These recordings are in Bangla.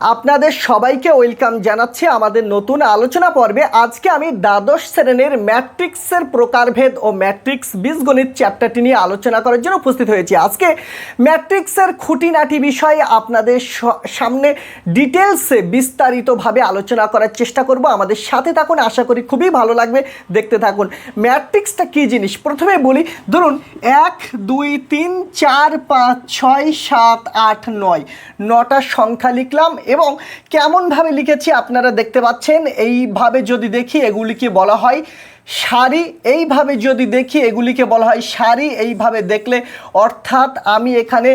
আপনাদের সবাইকে ওয়েলকাম জানাচ্ছি আমাদের নতুন আলোচনা পর্বে। আজকে আমি দ্বাদশ শ্রেণির ম্যাট্রিক্সের প্রকারভেদ ও ম্যাট্রিক্স বীজগণিত চ্যাপ্টারটি নিয়ে আলোচনা করার জন্য উপস্থিত হয়েছি। আজকে ম্যাট্রিক্সের খুঁটিনাটি বিষয়ে আপনাদের সামনে ডিটেলসে বিস্তারিতভাবে আলোচনা করার চেষ্টা করব। আমাদের সাথে থাকুন, আশা করি খুবই ভালো লাগবে। দেখতে থাকুন, ম্যাট্রিক্সটা কী জিনিস? প্রথমে বলি, ধরুন, এক, দুই, তিন, চার, পাঁচ, ছয়, সাত, আট, নয়। নটা সংখ্যা লিখলাম এবং কেমনভাবে লিখেছি আপনারা দেখতে পাচ্ছেন, এইভাবে যদি দেখি এগুলিকে বলা হয় শাড়ি এইভাবে যদি দেখি এগুলিকে বলা হয় শাড়ি এইভাবে দেখলে অর্থাৎ আমি এখানে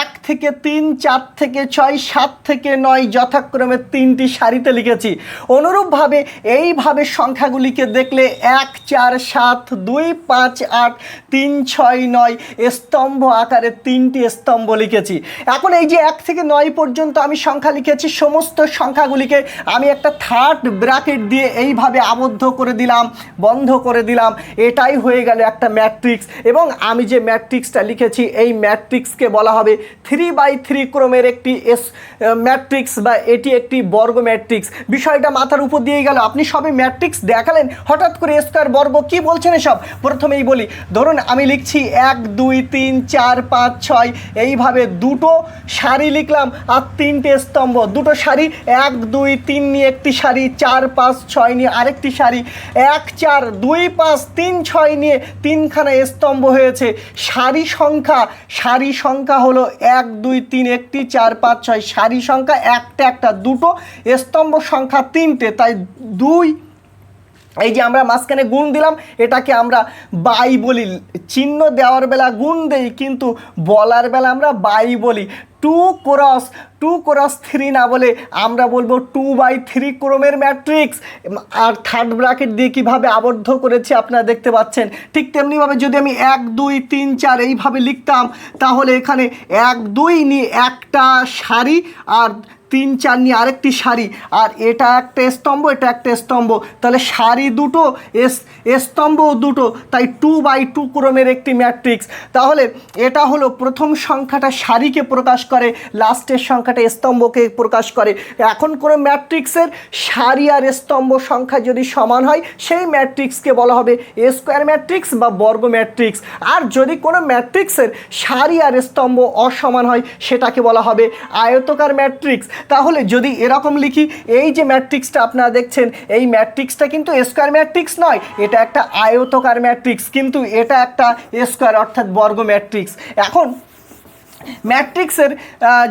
এক থেকে তিন, চার থেকে ছয়, সাত থেকে নয় যথাক্রমে তিনটি সারিতে লিখেছি। অনুরূপভাবে এইভাবে সংখ্যাগুলিকে দেখলে এক, চার, সাত, দুই, পাঁচ, আট, তিন, ছয়, নয় স্তম্ভ আকারে তিনটি স্তম্ভ লিখেছি। এখন এই যে এক থেকে নয় পর্যন্ত আমি সংখ্যা লিখেছি, সমস্ত সংখ্যাগুলিকে আমি একটা থার্ড ব্র্যাকেট দিয়ে এইভাবে আবদ্ধ করে দিলাম, বন্ধ করে দিলাম। এটাই হয়ে গেল একটা ম্যাট্রিক্স এবং আমি যে ম্যাট্রিক্সটা লিখেছি, এই ম্যাট্রিক্সকে বলা হবে থ্রি বাই থ্রি ক্রমের একটি এস ম্যাট্রিক্স বা এটি একটি বর্গ ম্যাট্রিক্স বিষয়টা মাথার উপর দিয়ে গেল। আপনি সবে ম্যাট্রিক্স দেখালেন, হঠাৎ করে স্কোয়ার বর্গ, কি বলছেন এসব? প্রথমেই বলি, ধরুন আমি লিখছি এক, দুই, তিন, চার, পাঁচ, ছয়, এইভাবে দুটো সারি লিখলাম আর তিনটে স্তম্ভ। দুটো সারি, এক, দুই, তিন নিয়ে একটি সারি, চার, পাঁচ, ছয় নিয়ে আরেকটি সারি, এক, চার, দুই, পাঁচ, তিন, ছয় নিয়ে তিনখানা স্তম্ভ হয়েছে। সারি সংখ্যা সারি সংখ্যা হলো এক, দুই, তিন, একটি, চার, পাঁচ, ছয়, সারি সংখ্যা, একটা একটা, দুটো স্তম্ভ সংখ্যা তিনটে, তাই দুই এই যে আমরা মাঝখানে গুণ দিলাম, এটাকে আমরা বাই বলি। চিহ্ন দেওয়ার বেলা গুণ দেই, কিন্তু বলার বেলা আমরা বাই বলি। Two cross two cross three না বলে আমরা বলব টু বাই থ্রি ক্রমের ম্যাট্রিক্স। আর থার্ড ব্র্যাকেট দিয়ে কীভাবে আবদ্ধ করেছি আপনারা দেখতে পাচ্ছেন। ঠিক তেমনিভাবে যদি আমি এক, দুই, তিন, চার এইভাবে লিখতাম, তাহলে এখানে এক, দুই নিয়ে একটা সারি আর তিন চার নিয়ে আরেকটি সারি আর এটা একটা স্তম্ভ, এটা একটা স্তম্ভ। তাহলে সারি দুটো, এস স্তম্ভও দুটো, তাই টু বাই টু ক্রমের একটি ম্যাট্রিক্স তাহলে এটা হলো প্রথম সংখ্যাটা সারিকে প্রকাশ করে লাস্টের সংখ্যাটা স্তম্ভকে প্রকাশ করে। এখন কোনো ম্যাট্রিক্সের সারি আর স্তম্ভ সংখ্যা যদি সমান হয়, সেই ম্যাট্রিক্সকে বলা হবে এ স্কোয়ার ম্যাট্রিক্স বা বর্গ ম্যাট্রিক্স আর যদি কোনো ম্যাট্রিক্সের সারি আর স্তম্ভ অসমান হয়, সেটাকে বলা হবে আয়তকার ম্যাট্রিক্স তাহলে যদি এরকম লিখি, এই যে ম্যাট্রিক্সটা আপনারা দেখছেন, এই ম্যাট্রিক্সটা কিন্তু স্কোয়ার ম্যাট্রিক্স নয়, এটা একটা আয়তকার ম্যাট্রিক্স, কিন্তু এটা একটা স্কোয়ার অর্থাৎ বর্গ ম্যাট্রিক্স। এখন ম্যাট্রিক্সের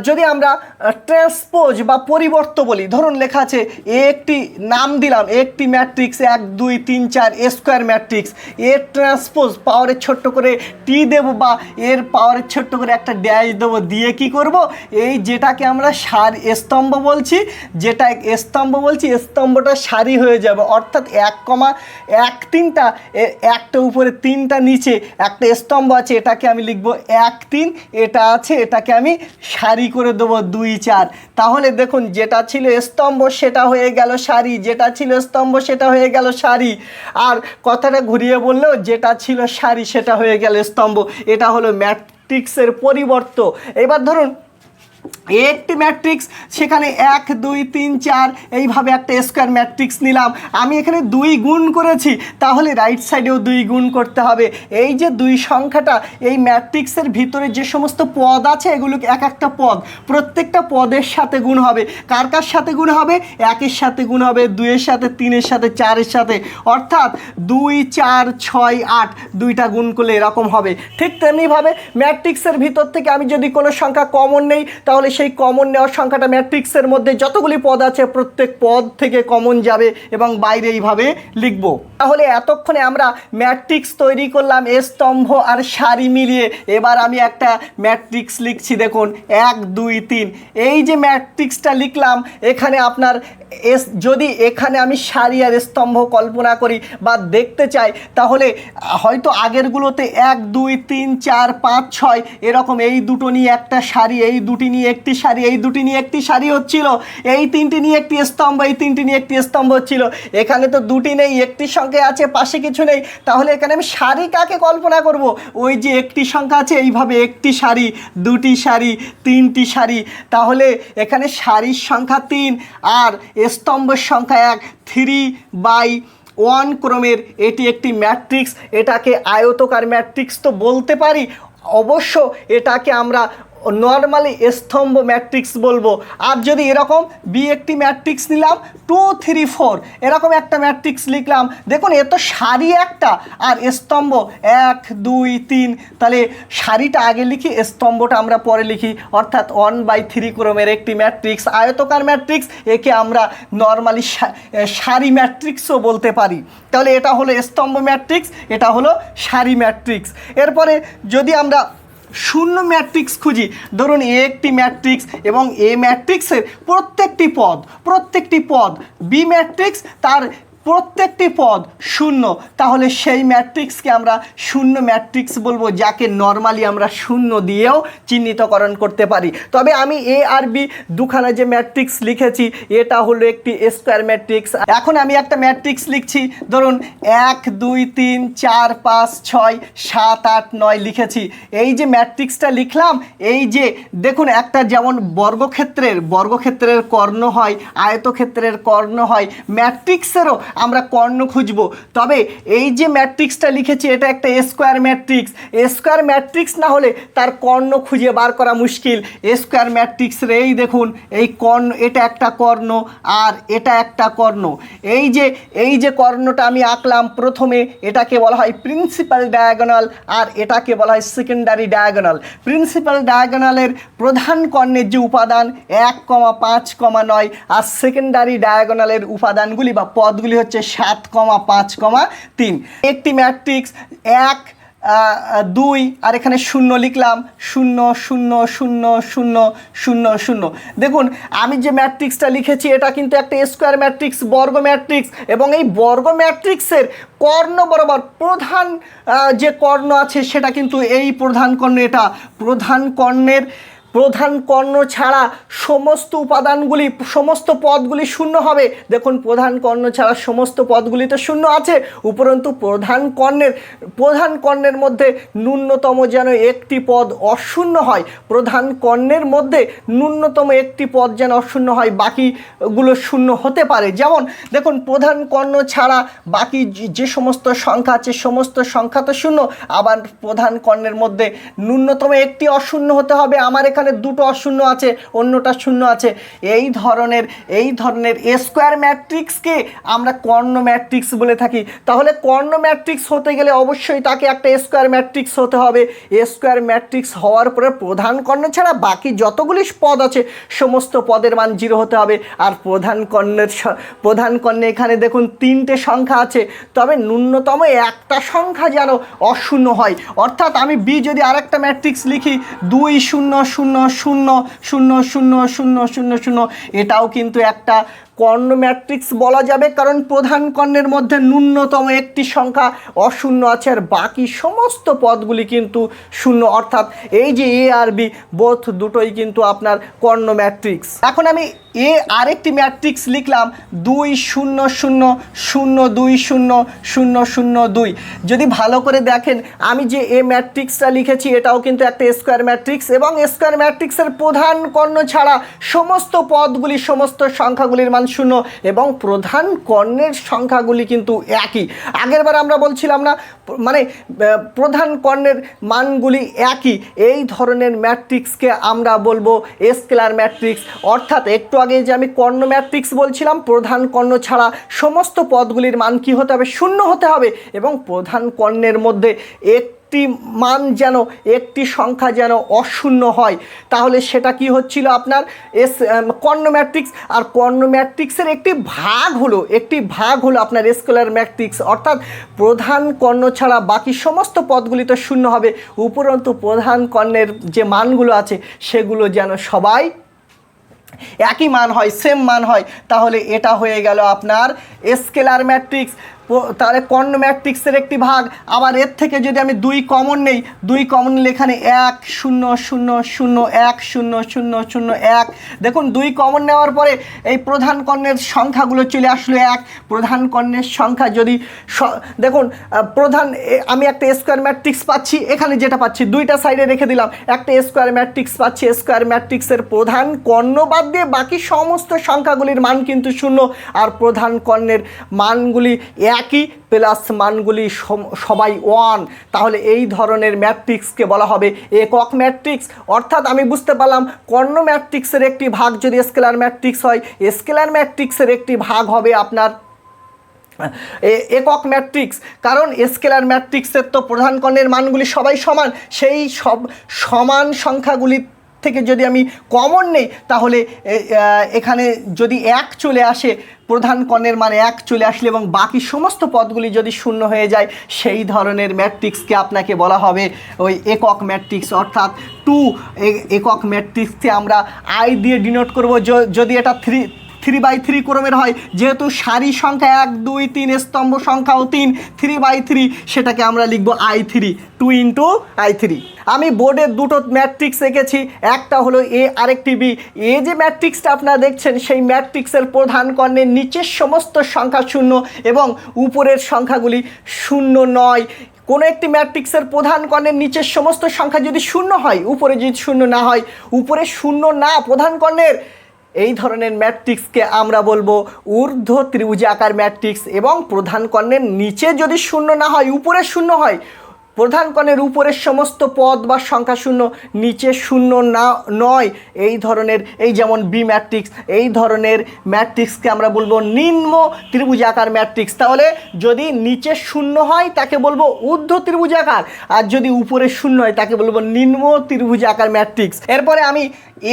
যদি আমরা ট্রান্সপোজ বা পরিবর্ত বলি, ধরুন লেখা আছে এ একটি নাম দিলাম, এ একটি ম্যাট্রিক্স, এক, দুই, তিন, চার, এ স্কোয়ার ম্যাট্রিক্স এর ট্রান্সপোজ পাওয়ারের ছোট্ট করে টি দেব বা এর পাওয়ারের ছোট্ট করে একটা ড্যাশ দেবো, দিয়ে কি করব? এই যেটাকে আমরা সার স্তম্ভ বলছি, যেটা স্তম্ভ বলছি, স্তম্ভটা সারি হয়ে যাবে। অর্থাৎ এক কমা এক তিনটা, এ- একটা উপরে তিনটা নিচে একটা স্তম্ভ আছে, এটাকে আমি লিখব এক তিন, এটা আছে, এটাকে আমি সারি করে দেবো দুই চার। তাহলে দেখুন, যেটা ছিল স্তম্ভ, সেটা হয়ে গেল সারি। যেটা ছিল স্তম্ভ, সেটা হয়ে গেল সারি। আর কথাটা ঘুরিয়ে বললেও, যেটা ছিল সারি, সেটা হয়ে গেল স্তম্ভ। এটা হলো ম্যাট্রিক্সের পরিবর্ত। এবার ধরুন একটি ম্যাট্রিক্স সেখানে এক, দুই, তিন, চার, এইভাবে একটা স্কোয়ার ম্যাট্রিক্স নিলাম। আমি এখানে দুই গুণ করেছি, তাহলে রাইট সাইডেও দুই গুণ করতে হবে। এই যে দুই সংখ্যাটা, এই ম্যাট্রিক্সের ভিতরে যে সমস্ত পদ আছে এগুলো এক একটা পদ, প্রত্যেকটা পদের সাথে গুণ হবে। কার কার সাথে গুণ হবে? একের সাথে গুণ হবে, দুইয়ের সাথে, তিনের সাথে, চারের সাথে। অর্থাৎ দুই, চার, ছয়, আট, দুইটা গুণ করলে এরকম হবে। ঠিক তেমনিভাবে ম্যাট্রিক্সের ভিতর থেকে আমি যদি কোনো সংখ্যা কমন নেই তাহলে সেই কমন নেওয়ার সংখ্যাটা ম্যাট্রিক্সের মধ্যে যতগুলি পদ আছে প্রত্যেক পদ থেকে কমন যাবে এবং বাইরে এইভাবে লিখব। তাহলে এতক্ষণে আমরা ম্যাট্রিক্স তৈরি করলাম স্তম্ভ আর সারি মিলিয়ে। এবার আমি একটা ম্যাট্রিক্স লিখছি, দেখুন, এক, দুই, তিন। এই যে ম্যাট্রিক্সটা লিখলাম, এখানে আপনার এস, যদি এখানে আমি সারি আর স্তম্ভ কল্পনা করি বা দেখতে চাই, তাহলে হয়তো আগেরগুলোতে এক, দুই, তিন, চার, পাঁচ, ছয়, এরকম এই দুটো নিয়ে একটা সারি, এই দুটি নিয়ে নিয়ে একটি সারি এই দুটি নিয়ে একটি সারি হচ্ছিল। এই তিনটি নিয়ে একটি স্তম্ভ, এই তিনটি নিয়ে একটি স্তম্ভ হচ্ছিল। এখানে তো দুটি নেই, একটি সংখ্যা আছে, পাশে কিছু নেই। তাহলে এখানে আমি সারি কাকে কল্পনা করব? ওই যে একটি সংখ্যা আছে, এইভাবে একটি সারি দুটি সারি তিনটি সারি তাহলে এখানে সারির সংখ্যা তিন আর স্তম্ভের সংখ্যা এক। থ্রি বাই ওয়ান ক্রমের এটি একটি ম্যাট্রিক্স। এটাকে আয়তকার ম্যাট্রিক্স তো বলতে পারি। অবশ্য এটাকে আমরা নর্মালি স্তম্ভ ম্যাট্রিক্স বলব। আর যদি এরকম বি একটি ম্যাট্রিক্স নিলাম টু থ্রি ফোর এরকম একটা ম্যাট্রিক্স লিখলাম, দেখুন এ তো সারি একটা, আর স্তম্ভ এক, দুই, তিন, তাহলে সারিটা আগে লিখি, স্তম্ভটা আমরা পরে লিখি, অর্থাৎ ওয়ান বাই থ্রি ক্রমের একটি ম্যাট্রিক্স আয়তকার ম্যাট্রিক্স একে আমরা নর্মালি সারি ম্যাট্রিক্সও বলতে পারি। তাহলে এটা হলো স্তম্ভ ম্যাট্রিক্স এটা হলো সারি ম্যাট্রিক্স এরপরে যদি আমরা শূন্য ম্যাট্রিক্স খুঁজি। ধরুন এ একটি ম্যাট্রিক্স এবং এ ম্যাট্রিক্সের প্রত্যেকটি পদ প্রত্যেকটি পদ বি ম্যাট্রিক্স তার প্রত্যেকটি পদ শূন্য। তাহলে সেই ম্যাট্রিক্সকে আমরা শূন্য ম্যাট্রিক্স বলব, যাকে নর্মালি আমরা শূন্য দিয়েও চিহ্নিতকরণ করতে পারি। তবে আমি এ আর বি দুখানা যে ম্যাট্রিক্স লিখেছি, এটা হলো একটি স্কোয়ার ম্যাট্রিক্স এখন আমি একটা ম্যাট্রিক্স লিখছি, ধরুন এক, দুই, তিন, চার, পাঁচ, ছয়, সাত, আট, নয় লিখেছি। এই যে ম্যাট্রিক্সটা লিখলাম, এই যে দেখুন একটা যেমন বর্গক্ষেত্রের বর্গক্ষেত্রের কর্ণ হয়, আয়তক্ষেত্রের কর্ণ হয়, ম্যাট্রিক্সেরও আমরা কর্ণ খুঁজব। তবে এই যে ম্যাট্রিক্সটা লিখেছি, এটা একটা স্কোয়ার ম্যাট্রিক্স স্কোয়ার ম্যাট্রিক্স না হলে তার কর্ণ খুঁজে বার করা মুশকিল। স্কোয়ার ম্যাট্রিক্সের এই দেখুন, এই কর্ণ, এটা একটা কর্ণ আর এটা একটা কর্ণ। এই যে এই যে কর্ণটা আমি আঁকলাম প্রথমে, এটাকে বলা হয় প্রিন্সিপাল ডায়াগোনাল আর এটাকে বলা হয় সেকেন্ডারি ডায়াগোনাল প্রিন্সিপাল ডায়াগোনালের প্রধান কর্ণের যে উপাদান এক কমা পাঁচ কমা নয় আর সেকেন্ডারি ডায়াগোনালের উপাদানগুলি বা পদগুলি হচ্ছে সাত কমা পাঁচ কমা তিন। একটি ম্যাট্রিক্স এক দুই, আর এখানে শূন্য লিখলাম। শূন্য শূন্য শূন্য শূন্য শূন্য শূন্য। দেখুন, আমি যে ম্যাট্রিক্সটা লিখেছি, এটা কিন্তু একটা স্কোয়ার ম্যাট্রিক্স, বর্গ ম্যাট্রিক্স, এবং এই বর্গ ম্যাট্রিক্সের কর্ণ বরাবর প্রধান যে কর্ণ আছে, সেটা কিন্তু এই প্রধান কর্ণ, এটা প্রধান কর্ণের প্রধান কর্ণ ছাড়া সমস্ত উপাদানগুলি, সমস্ত পদগুলি শূন্য হবে। দেখুন, প্রধান কর্ণ ছাড়া সমস্ত পদগুলি তো শূন্য আছে, উপরন্তু প্রধান কর্ণের প্রধান কর্ণের মধ্যে ন্যূনতম যেন একটি পদ অশূন্য হয়, প্রধান কর্ণের মধ্যে ন্যূনতম একটি পদ যেন অশূন্য হয়, বাকিগুলো শূন্য হতে পারে। যেমন, দেখুন, প্রধান কর্ণ ছাড়া বাকি যে- সমস্ত সংখ্যা আছে, সমস্ত সংখ্যা তো শূন্য, আবার প্রধান কর্ণের মধ্যে ন্যূনতম একটি অশূন্য হতে হবে, আমার এখানে দুটো অশূন্য আছে, অন্যটা শূন্য আছে। এই ধরনের এই ধরনের স্কোয়ার ম্যাট্রিক্সকে আমরা কর্ণ ম্যাট্রিক্স বলে থাকি। তাহলে কর্ণ ম্যাট্রিক্স হতে গেলে অবশ্যই তাকে একটা স্কোয়ার ম্যাট্রিক্স হতে হবে। স্কোয়ার ম্যাট্রিক্স হওয়ার পরে প্রধান কর্ণ ছাড়া বাকি যতগুলি পদ আছে, সমস্ত পদের মান জিরো হতে হবে। আর প্রধান কর্ণের প্রধান কর্ণে এখানে দেখুন তিনটে সংখ্যা আছে। তবে ন্যূনতম একটা সংখ্যা যেন অশূন্য হয়। অর্থাৎ আমি বি যদি আরেকটা ম্যাট্রিক্স লিখি, দুই শূন্য শূন্য শূন্য শূন্য শূন্য শূন্য শূন্য শূন্য শূন্য এটাও কিন্তু একটা কর্ণ ম্যাট্রিক্স বলা যাবে, কারণ প্রধান কর্ণের মধ্যে ন্যূনতম একটি সংখ্যা অশূন্য আছে, আর বাকি সমস্ত পদগুলি কিন্তু শূন্য। অর্থাৎ এই যে এ আর বি বোথ দুটোই কিন্তু আপনার কর্ণ ম্যাট্রিক্স। এখন আমি এ আরেকটি ম্যাট্রিক্স লিখলাম, দুই, শূন্য শূন্য শূন্য, দুই, শূন্য শূন্য শূন্য দুই। যদি ভালো করে দেখেন, আমি যে এ ম্যাট্রিক্সটা লিখেছি, এটাও কিন্তু একটা স্কোয়ার ম্যাট্রিক্স এবং স্কোয়ার ম্যাট্রিক্সের প্রধান কর্ণ ছাড়া সমস্ত পদগুলি, সমস্ত সংখ্যাগুলির মান শূন্য এবং প্রধান কর্ণের সংখ্যাগুলি কিন্তু একই। আগেরবার আমরা বলছিলাম না মানে প্রধান কর্ণের মানগুলি একই। এই ধরনের ম্যাট্রিক্সকে আমরা বলব স্কেলার ম্যাট্রিক্স। অর্থাৎ একটু আগে যে আমি কর্ণ ম্যাট্রিক্স বলছিলাম, প্রধান কর্ণ ছাড়া সমস্ত পদগুলির মান কি হতে হবে? শূন্য হতে হবে এবং প্রধান কর্ণের মধ্যে এক একটি মান যেন, একটি সংখ্যা যেন অশূন্য হয়। তাহলে সেটা কি হচ্ছিল আপনার? এস কর্ণ ম্যাট্রিক্স আর কর্ণ ম্যাট্রিক্সের একটি ভাগ হলো, একটি ভাগ হলো আপনার স্কেলার ম্যাট্রিক্স অর্থাৎ প্রধান কর্ণ ছাড়া বাকি সমস্ত পদগুলি তো শূন্য হবে। উপরন্তু প্রধান কর্ণের যে মানগুলো আছে, সেগুলো যেন সবাই একই মান হয় সেম মান হয়। তাহলে এটা হয়ে গেল আপনার স্কেলার ম্যাট্রিক্স তাহলে কর্ণ ম্যাট্রিক্সের একটি ভাগ। আবার এর থেকে যদি আমি দুই কমন নেই, দুই কমন নিলে এখানে এক, শূন্য শূন্য শূন্য, এক, শূন্য শূন্য শূন্য, এক। দেখুন, দুই কমন নেওয়ার পরে এই প্রধান কর্ণের সংখ্যাগুলো চলে আসলো এক। প্রধান কর্ণের সংখ্যা যদি দেখুন প্রধান আমি একটা স্কোয়ার ম্যাট্রিক্স পাচ্ছি, এখানে যেটা পাচ্ছি, দুইটা সাইডে রেখে দিলাম। একটা স্কোয়ার ম্যাট্রিক্স পাচ্ছি স্কোয়ার ম্যাট্রিক্সের প্রধান কর্ণ বাদ দিয়ে বাকি সমস্ত সংখ্যাগুলির মান কিন্তু শূন্য। আর প্রধান কর্ণের মানগুলি একই প্লাস মানগুলি সবাই ওয়ান তাহলে এই ধরনের ম্যাট্রিক্সকে বলা হবে একক ম্যাট্রিক্স অর্থাৎ আমি বুঝতে পারলাম কর্ণ ম্যাট্রিক্সের একটি ভাগ যদি স্কেলার ম্যাট্রিক্স হয় স্কেলার ম্যাট্রিক্সের একটি ভাগ হবে আপনার একক ম্যাট্রিক্স কারণ স্কেলার ম্যাট্রিক্সের তো প্রধান কর্ণের মানগুলি সবাই সমান। সেই সব, সমান সংখ্যাগুলি থেকে যদি আমি কমন নেই, তাহলে এখানে যদি এক চলে আসে, প্রধান কর্ণের মানে এক চলে আসলে এবং বাকি সমস্ত পদগুলি যদি শূন্য হয়ে যায়, সেই ধরনের ম্যাট্রিক্সকে আপনাকে বলা হবে ওই একক ম্যাট্রিক্স অর্থাৎ টু একক ম্যাট্রিক্সকে আমরা আই দিয়ে ডিনোট করব। যদি এটা থ্রি থ্রি বাই থ্রি ক্রমের হয়। যেহেতু সারি সংখ্যা এক, দুই, তিন, স্তম্ভ সংখ্যাও তিন, থ্রি বাই থ্রি, সেটাকে আমরা লিখব I three two into I three. আমি বোর্ডে দুটো ম্যাট্রিক্স এঁকেছি, একটা হলো এ আরেকটি বি এ যে ম্যাট্রিক্সটা আপনারা দেখছেন, সেই ম্যাট্রিক্সের প্রধান কর্ণের নিচের সমস্ত সংখ্যা শূন্য এবং উপরের সংখ্যাগুলি শূন্য নয়। কোনো একটি ম্যাট্রিক্সের প্রধান কর্ণের নিচের সমস্ত সংখ্যা যদি শূন্য হয়, উপরে যদি শূন্য না হয়, উপরে শূন্য না প্রধান কর্ণের এই ধরনের ম্যাট্রিক্সকে আমরা বলব ঊর্ধ্ব ত্রিভুজাকার ম্যাট্রিক্স এবং প্রধান কর্ণের নিচে যদি শূন্য না হয়, উপরে শূন্য হয় প্রধান কর্ণের উপরের সমস্ত পদ বা সংখ্যা শূন্য, নিচে শূন্য না, নয়, এই ধরনের, এই যেমন বি ম্যাট্রিক্স এই ধরনের ম্যাট্রিক্সকে আমরা বলব নিম্ন ত্রিভুজাকার ম্যাট্রিক্স তাহলে যদি নিচে শূন্য হয়, তাকে বলব ঊর্ধ্ব ত্রিভুজাকার আর যদি উপরে শূন্য হয়, তাকে বলব নিম্ন ত্রিভুজাকার ম্যাট্রিক্স এরপরে আমি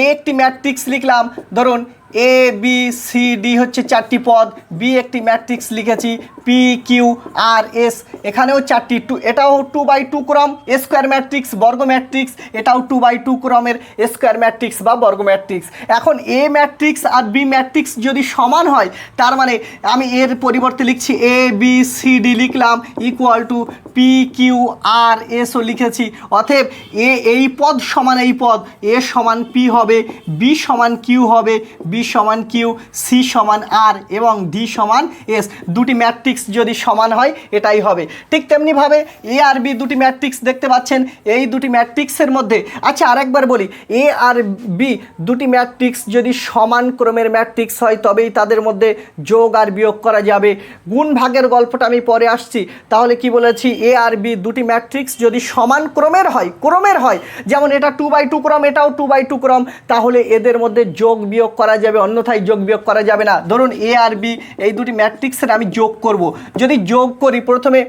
এ একটি ম্যাট্রিক্স লিখলাম। ধরুন এ বি সি ডি হচ্ছে চারটি পদ বি একটি ম্যাট্রিক্স লিখেছি পি কিউ আর এস এখানেও চারটি টু এটাও টু বাই টু ক্রম স্কোয়ার ম্যাট্রিক্স বর্গ ম্যাট্রিক্স এটাও টু বাই টু ক্রমের স্কোয়ার ম্যাট্রিক্স বা বর্গ ম্যাট্রিক্স এখন এ ম্যাট্রিক্স আর বি ম্যাট্রিক্স যদি সমান হয়, তার মানে আমি এর পরিবর্তে লিখছি এ বি সি ডি লিখলাম equal to P Q R S O লিখেছি। অতএব এ এই পদ সমান এই পদ। এ সমান পি হবে বি সমান কিউ হবে বি সমান কিউ সি সমান আর এবং ডি সমান এস দুটি ম্যাট্রিক্স যদি সমান হয়, এটাই হবে। ঠিক তেমনিভাবে এ আর বি দুটি ম্যাট্রিক্স দেখতে পাচ্ছেন। এই দুটি ম্যাট্রিক্সের মধ্যে আচ্ছা আরেকবার বলি এ আর বি দুটি ম্যাট্রিক্স যদি সমান ক্রমের ম্যাট্রিক্স হয়, তবেই তাদের মধ্যে যোগ আর বিয়োগ করা যাবে। গুণ ভাগের গল্পটা আমি পরে আসছি। তাহলে কি বলেছি? আর বি দুটি ম্যাট্রিক্স যদি সমান ক্রমের হয় ক্রমের হয়, যেমন এটা টু বাই টু ক্রম, এটাও টু বাই টু ক্রম, তাহলে এদের মধ্যে যোগ বিয়োগ করা যাবে, অন্যথায় যোগ বিয়োগ করা যাবে না। ধরুন এ আর বি এই দুটি ম্যাট্রিক্সের আমি যোগ করব। যদি যোগ করি, প্রথমে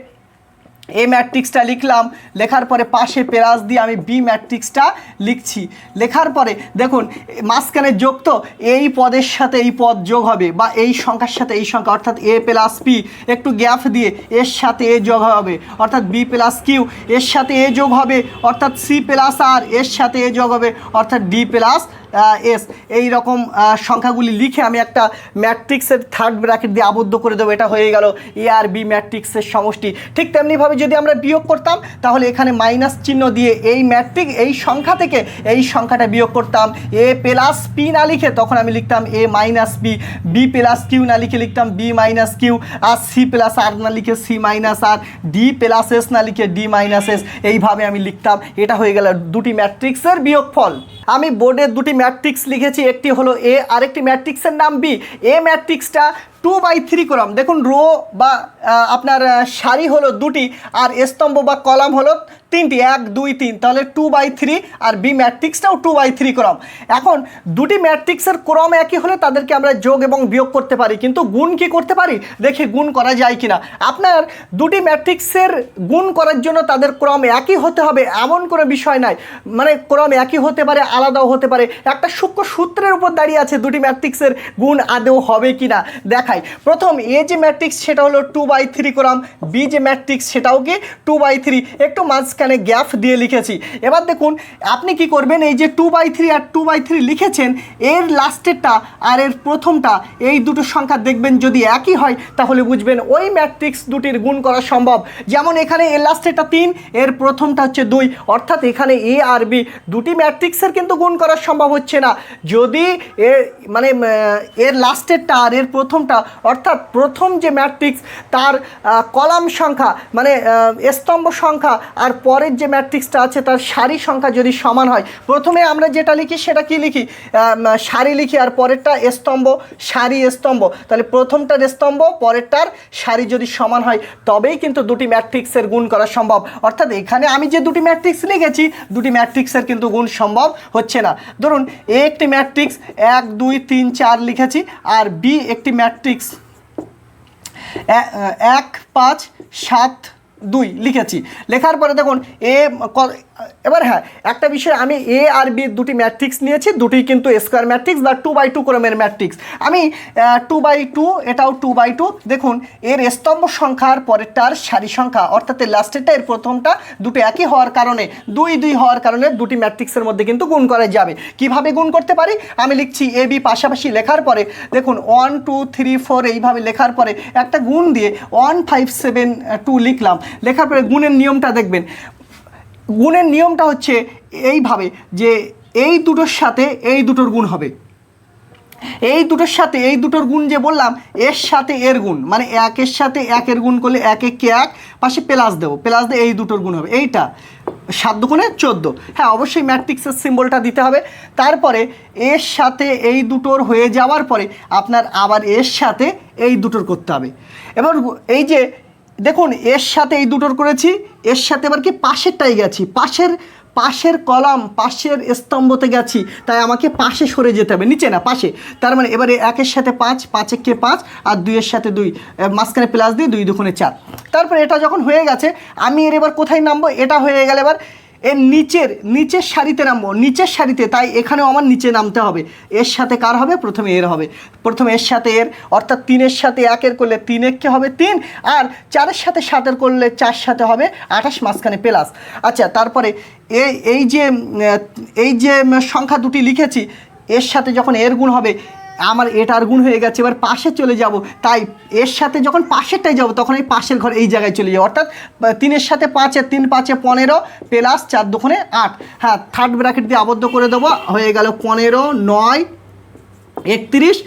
এ ম্যাট্রিক্সটা লিখলাম, লেখার পরে পাশে পেরাস দিয়ে আমি বি ম্যাট্রিক্সটা লিখছি। লেখার পরে দেখুন, মাঝখানে যোগ তো এই পদের সাথে এই পদ যোগ হবে বা এই সংখ্যার সাথে এই সংখ্যা, অর্থাৎ এ প্লাস পি একটু গ্যাপ দিয়ে এর সাথে এ যোগ হবে। অর্থাৎ বি প্লাস কিউ এর সাথে এ যোগ হবে। অর্থাৎ সি প্লাস আর এর সাথে এ যোগ হবে। অর্থাৎ ডি প্লাস এস এই রকম সংখ্যাগুলি লিখে আমি একটা ম্যাট্রিক্সের থার্ড ব্র্যাকেট দিয়ে আবদ্ধ করে দেবো। এটা হয়ে গেল এ আর বি ম্যাট্রিক্সের সমষ্টি। ঠিক তেমনিভাবে যদি আমরা বিয়োগ করতাম, তাহলে এখানে মাইনাস চিহ্ন দিয়ে এই ম্যাট্রিক এই সংখ্যা থেকে এই সংখ্যাটা বিয়োগ করতাম। এ প্লাস পি না লিখে তখন আমি লিখতাম A minus B B plus Q না লিখে লিখতাম বি মাইনাস কিউ আর সি প্লাস আর না লিখে C minus R D plus S না লিখে ডি মাইনাস এস এইভাবে আমি লিখতাম। এটা হয়ে গেল দুটি ম্যাট্রিক্সের বিয়োগফল। আমি বোর্ডে দুটি ম্যাট্রিক্স লিখেছি একটি হলো এ আরেকটি ম্যাট্রিক্সের নাম বি এ ম্যাট্রিক্সটা টু বাই থ্রি কলাম দেখুন রো বা আপনার সারি হলো দুটি আর স্তম্ভ বা কলাম হলো তিনটি, এক, দুই, তিন। তাহলে টু বাই থ্রি আর বি ম্যাট্রিক্সটাও টু বাই থ্রি ক্রম এখন দুটি ম্যাট্রিক্সের ক্রম একই হলে তাদেরকে আমরা যোগ এবং বিয়োগ করতে পারি। কিন্তু গুণ কি করতে পারি? দেখি গুণ করা যায় কিনা। আপনার দুটি ম্যাট্রিক্সের গুণ করার জন্য তাদের ক্রম একই হতে হবে, এমন কোনো বিষয় নাই। মানে ক্রম একই হতে পারে, আলাদাও হতে পারে। একটা সূক্ষ্ম সূত্রের উপর দাঁড়িয়ে আছে দুটি ম্যাট্রিক্সের গুণ আদৌ হবে কি না দেখাই। দেখাই প্রথম এ যে ম্যাট্রিক্স সেটা হলো টু বাই থ্রি করাম বি যে ম্যাট্রিক্স সেটাও কি টু বাই থ্রি একটু মাঝখানে গ্যাপ দিয়ে লিখেছি। এবার দেখুন, আপনি কি করবেন? এই যে টু বাই থ্রি আর টু বাই থ্রি লিখেছেন, এর লাস্টেরটা আর এর প্রথমটা, এই দুটো সংখ্যা দেখবেন যদি একই হয়, তাহলে বুঝবেন ওই ম্যাট্রিক্স দুটির গুণ করা সম্ভব। যেমন এখানে এর লাস্টেরটা তিন, এর প্রথমটা হচ্ছে দুই। অর্থাৎ এখানে এ আর বি দুটি ম্যাট্রিক্সের কিন্তু গুণ করা সম্ভব হচ্ছে না। যদি এর মানে এর লাস্টেরটা আর এর প্রথমটা অর্থাৎ প্রথম যে ম্যাট্রিক্স তার কলাম সংখ্যা মানে স্তম্ভ সংখ্যা আর পরের যে ম্যাট্রিক্সটা আছে, তার সারি সংখ্যা যদি সমান হয়, প্রথমে আমরা যেটা লিখি, সেটা কি লিখি? সারি লিখি আর পরেরটা স্তম্ভ, সারি স্তম্ভ। তাহলে প্রথমটার স্তম্ভ, পরেরটার সারি যদি সমান হয়, তবেই কিন্তু দুটি ম্যাট্রিক্সের গুণ করা সম্ভব। অর্থাৎ এখানে আমি যে দুটি ম্যাট্রিক্স লিখেছি, দুটি ম্যাট্রিক্সের কিন্তু গুণ সম্ভব হচ্ছে না। ধরুন, এ একটি ম্যাট্রিক্স এক, দুই, তিন, চার লিখেছি, আর বি একটি ম্যাট্রিক্স এ- এক পাঁচ সাত দুই লিখেছি। লেখার পরে দেখুন এ এবার হ্যাঁ একটা বিষয়, আমি এ আর বি দুটি ম্যাট্রিক্স নিয়েছি, দুটি কিন্তু স্কোয়ার ম্যাট্রিক্স বা টু বাই টু ক্রমের ম্যাট্রিক্স আমি টু বাই টু এটাও টু বাই টু দেখুন, এর স্তম্ভ সংখ্যার পরেরটার সারি সংখ্যা, অর্থাৎ এর লাস্টেরটা এর প্রথমটা দুটো একই হওয়ার কারণে, দুই দুই হওয়ার কারণে দুটি ম্যাট্রিক্সের মধ্যে কিন্তু গুণ করা যাবে। কীভাবে গুণ করতে পারি? আমি লিখছি এ বি পাশাপাশি লেখার পরে, দেখুন ওয়ান টু থ্রি ফোর এইভাবে লেখার পরে একটা গুণ দিয়ে ওয়ান ফাইভ সেভেন টু লিখলাম। লেখার পরে গুণের নিয়মটা দেখবেন। গুণের নিয়মটা হচ্ছে এইভাবে যে এই দুটোর সাথে এই দুটোর গুণ হবে। এই দুটোর সাথে এই দুটোর গুণ যে বললাম, এর সাথে এর গুণ। মানে একের সাথে একের গুণ করলে এক একে এক, পাশে প্লাস দেবো। প্লাস দিয়ে এই দুটোর গুণ হবে। এইটা সাত দুগুণে চোদ্দ। হ্যাঁ অবশ্যই ম্যাট্রিক্সের সিম্বলটা দিতে হবে। তারপরে এর সাথে এই দুটোর হয়ে যাওয়ার পরে আপনার আবার এর সাথে এই দুটোর করতে হবে। এবার এই যে দেখুন, এর সাথে এই দুটোর করেছি, এর সাথে এবার কি পাশেরটাই গেছি। পাশের পাশের কলাম, পাশের স্তম্ভতে গেছি, তাই আমাকে পাশে সরে যেতে হবে, নিচে না, পাশে। তার মানে এবারে একের সাথে পাঁচ পাঁচ কে পাঁচ, আর দুইয়ের সাথে দুই মাঝখানে প্লাস দিয়ে দুই দুখানে চার। তারপর এটা যখন হয়ে গেছে, আমি এর এবার কোথায় নামবো? এটা হয়ে গেলে এবার এর নিচের নিচের সারিতে নামবো, নিচের সারিতে, তাই এখানেও আমার নিচে নামতে হবে। এর সাথে কার হবে? প্রথমে এর হবে। প্রথমে এর সাথে এর, অর্থাৎ তিনের সাথে একের করলে তিন এককে হবে? তিন। আর চারের সাথে সাতের করলে চার সাথে হবে আঠাশ, মাঝখানে প্লাস। আচ্ছা তারপরে এই এই যে এই যে সংখ্যা দুটি লিখেছি, এর সাথে যখন এর গুণ হবে আমার এটার গুণ হয়ে গেছে, এবার পাশে চলে যাব। তাই এর সাথে যখন পাশেরটাই যাব, তখন এই পাশের ঘর এই জায়গায় চলে যাব। অর্থাৎ তিনের সাথে পাঁচে তিন, পাঁচে পনেরো, প্লাস চার দুখানে আট। হ্যাঁ থার্ড ব্র্যাকেট দিয়ে আবদ্ধ করে দেবো। হয়ে গেল পনেরো, নয় একত্রিশ,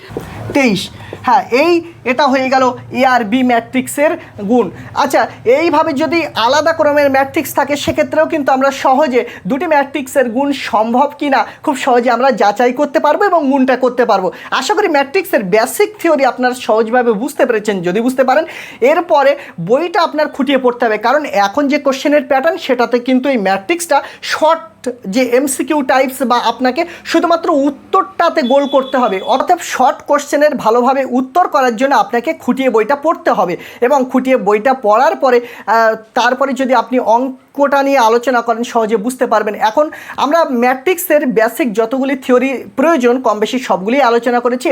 তেইশ। হ্যাঁ এই এটা হয়ে গেল এ আর বি ম্যাট্রিক্সের গুণ। আচ্ছা এইভাবে যদি আলাদা ক্রমের ম্যাট্রিক্স থাকে, সেক্ষেত্রেও কিন্তু আমরা সহজে দুটি ম্যাট্রিক্সের গুণ সম্ভব কি না খুব সহজে আমরা যাচাই করতে পারব এবং গুণটা করতে পারব। আশা করি ম্যাট্রিক্সের বেসিক থিওরি আপনারা সহজভাবে বুঝতে পেরেছেন। যদি বুঝতে পারেন, এরপরে বইটা আপনার খুঁটিয়ে পড়তে হবে, কারণ এখন যে কোশ্চেনের প্যাটার্ন, সেটাতে কিন্তু এই ম্যাট্রিক্সটা শর্ট যে এমসিকিউ টাইপস বা আপনাকে শুধুমাত্র উত্তরটাতে গোল করতে হবে, অর্থাৎ শর্ট কোশ্চেনের ভালোভাবে উত্তর করার জন্য আপনাকে খুঁটিয়ে বইটা পড়তে হবে। এবং খুঁটিয়ে বইটা পড়ার পরে তারপরে যদি আপনি অঙ্কটা নিয়ে আলোচনা করেন, সহজে বুঝতে পারবেন। এখন আমরা ম্যাট্রিক্সের বেসিক যতগুলি থিওরি প্রয়োজন কম বেশি সবগুলি আলোচনা করেছি।